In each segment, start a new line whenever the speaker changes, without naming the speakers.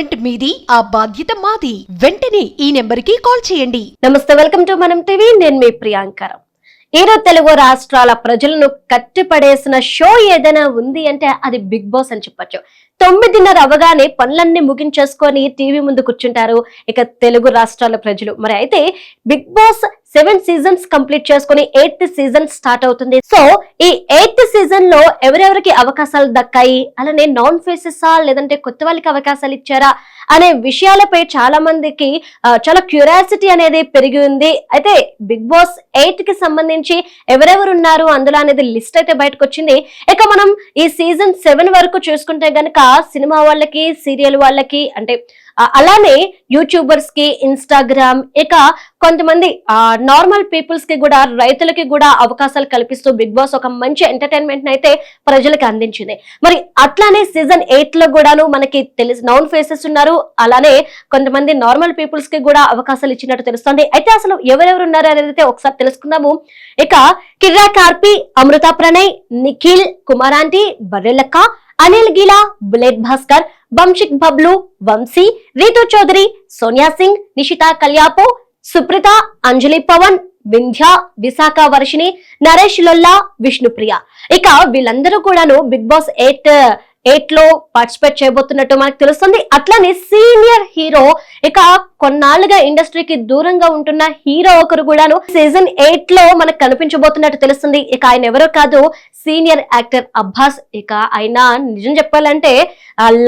Management మీది ఆ బాధ్యత మాది. వెంటనే ఈ నెంబర్కి కాల్ చేయండి.
నమస్తే వెల్కమ్ టు మనం టీవీ. నేను మీ ప్రియాంకరం ఈరోజు తెలుగు రాష్ట్రాల ప్రజలను కట్టిపడేసిన షో ఏదైనా ఉంది అంటే అది బిగ్ బాస్ అని చెప్పొచ్చు. తొమ్మిదిన్నర అవగానే పనులన్నీ ముగించేసుకొని టీవీ ముందు కూర్చుంటారు ఇక తెలుగు రాష్ట్రాల ప్రజలు. మరి అయితే big boss seven seasons complete చేసుకుని ఎయిత్ సీజన్ స్టార్ట్ అవుతుంది. సో ఈ ఎయిత్ లో ఎవరెవరికి అవకాశాలు దక్కాయి? అలానే నాన్ ఫేసెసా లేదంటే కొత్త వాళ్ళకి అవకాశాలు ఇచ్చారా? అనే విషయాలపై చాలా మందికి చాలా క్యూరియాసిటీ అనేది పెరిగి ఉంది. అయితే బిగ్ బాస్ ఎయిట్కి సంబంధించి ఎవరెవరు ఉన్నారు? అందులో అనేది లిస్ట్ అయితే బయటకు వచ్చింది ఇక మనం ఈ సీజన్ సెవెన్ వరకు చూసుకుంటే గనక సినిమా వాళ్ళకి సీరియల్ వాళ్ళకి అంటే అలానే యూట్యూబర్స్కి ఇన్స్టాగ్రామ్ ఇక కొంతమంది నార్మల్ పీపుల్స్కి కూడా రైతులకి కూడా అవకాశాలు కల్పిస్తూ బిగ్ బాస్ ఒక మంచి ఎంటర్టైన్మెంట్ అయితే ప్రజలకు అందించింది. మరి అట్లానే సీజన్ ఎయిట్లో కూడాను మనకి తెలిసి నౌన్ ఫేసెస్ ఉన్నారు. అలానే కొంతమంది నార్మల్ పీపుల్స్కి కూడా అవకాశాలు ఇచ్చినట్టు తెలుస్తుంది. అయితే అసలు ఎవరెవరు ఉన్నారు అనేది ఒకసారి తెలుసుకుందాము. ఇక కిర్రా కార్పి అమృత ప్రణయ్ నిఖిల్ కుమారాంటి బర్రెలక్క అనిల్ గీలా బుల్లెట్ భాస్కర్ వంశిక్ బబ్లు వంశీ రీతు చౌదరి సోనియా సింగ్ నిషితా కళ్యాపు సుప్రిత అంజలి పవన్ వింధ్య విశాఖ వర్షిణి నరేష్ లొల్లా విష్ణుప్రియ. ఇక వీళ్ళందరూ కూడాను బిగ్ బాస్ ఎయిట్ ఎయిట్లో పార్టిసిపేట్ చేయబోతున్నట్టు మనకు తెలుస్తుంది. అట్లానే సీనియర్ హీరో ఇక కొన్నాళ్ళుగా ఇండస్ట్రీకి దూరంగా ఉంటున్న హీరో ఒకరు కూడాను సీజన్ ఎయిట్లో మనకు కనిపించబోతున్నట్టు తెలుస్తుంది. ఇక ఆయన ఎవరో కాదు సీనియర్ యాక్టర్ అబ్బాస్. ఇక ఆయన నిజం చెప్పాలంటే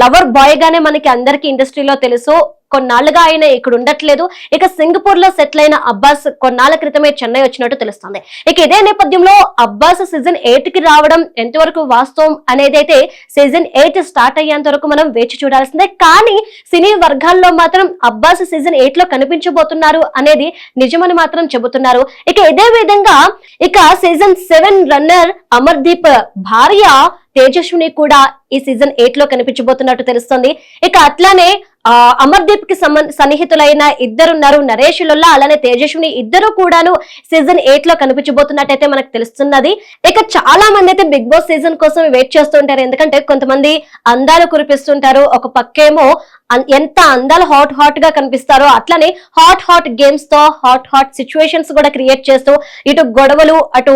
లవర్ బాయ్ గానే మనకి అందరికి ఇండస్ట్రీలో తెలుసు. కొన్నాళ్ళుగా ఆయన ఇక్కడ ఉండట్లేదు. ఇక సింగపూర్లో సెటిల్ అయిన అబ్బాస్ కొన్నాళ్ళ క్రితమే చెన్నై వచ్చినట్టు తెలుస్తుంది. ఇక ఇదే నేపథ్యంలో అబ్బాస్ సీజన్ ఎయిట్కి రావడం ఎంతవరకు వాస్తవం అనేది అయితే సీజన్ ఎయిట్ స్టార్ట్ అయ్యేంత వరకు మనం వేచి చూడాల్సిందే. కానీ సినీ వర్గాల్లో మాత్రం అబ్బాస్ సీజన్ ఎయిట్లో కనిపించబోతున్నారు అనేది నిజమని మాత్రం చెబుతున్నారు. ఇక ఇదే విధంగా ఇక సీజన్ సెవెన్ రన్నర్ అమర్దీప్ భార్య తేజస్విని కూడా ఈ సీజన్ ఎయిట్లో కనిపించబోతున్నట్టు తెలుస్తుంది. ఇక అట్లానే అమర్దీప్కి సంబంధ సన్నిహితులైన ఇద్దరున్నారు. నరేష్ లొల్లా అలానే తేజస్విని ఇద్దరు కూడాను సీజన్ ఎయిట్లో కనిపించబోతున్నట్టయితే మనకు తెలుస్తున్నది. ఇక చాలా మంది అయితే బిగ్ బాస్ సీజన్ కోసం వెయిట్ చేస్తుంటారు. ఎందుకంటే కొంతమంది అందాలు కురిపిస్తుంటారు. ఒక పక్కేమో ఎంత అందాలు హాట్ హాట్గా కనిపిస్తారో అట్లనే హాట్ హాట్ గేమ్స్తో హాట్ హాట్ సిచ్యువేషన్స్ కూడా క్రియేట్ చేస్తూ ఇటు గొడవలు అటు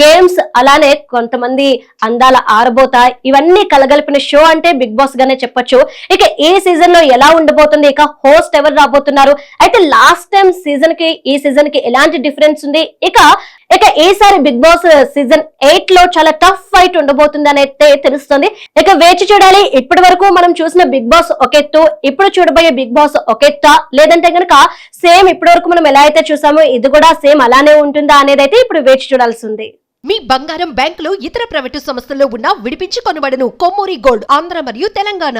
గేమ్స్ అలానే కొంతమంది అందాల ఆరబోత ఇవన్నీ కలగలిపిన షో అంటే బిగ్ బాస్ గానే చెప్పొచ్చు. ఇక ఈ సీజన్లో ఎలా ఉండబోతుంది? ఇక హోస్ట్ ఎవరు రాబోతున్నారు? అయితే లాస్ట్ టైం సీజన్కి ఈ సీజన్కి ఎలాంటి డిఫరెన్స్ ఉంది? ఇక ఇక ఈసారి బిగ్ బాస్ సీజన్ ఎయిట్లో చాలా టఫ్ ఫైట్ ఉండబోతుంది అయితే తెలుస్తుంది. ఇక వేచి చూడాలి. ఇప్పటి వరకు మనం చూసిన బిగ్ బాస్ ఒకెత్తు ఇప్పుడు చూడబోయే బిగ్ బాస్ ఒకెత్తా లేదంటే కనుక సేమ్ ఇప్పటి వరకు మనం ఎలా అయితే చూసామో ఇది కూడా సేమ్ అలానే ఉంటుందా అనేది అయితే ఇప్పుడు వేచి చూడాల్సింది
మీ బంగారం బ్యాంకులు ఇతర ప్రైవేటు సంస్థల్లో ఉన్న విడిపించి కొనబడను కొమ్మూరి గోల్డ్ ఆంధ్ర మరియు తెలంగాణ.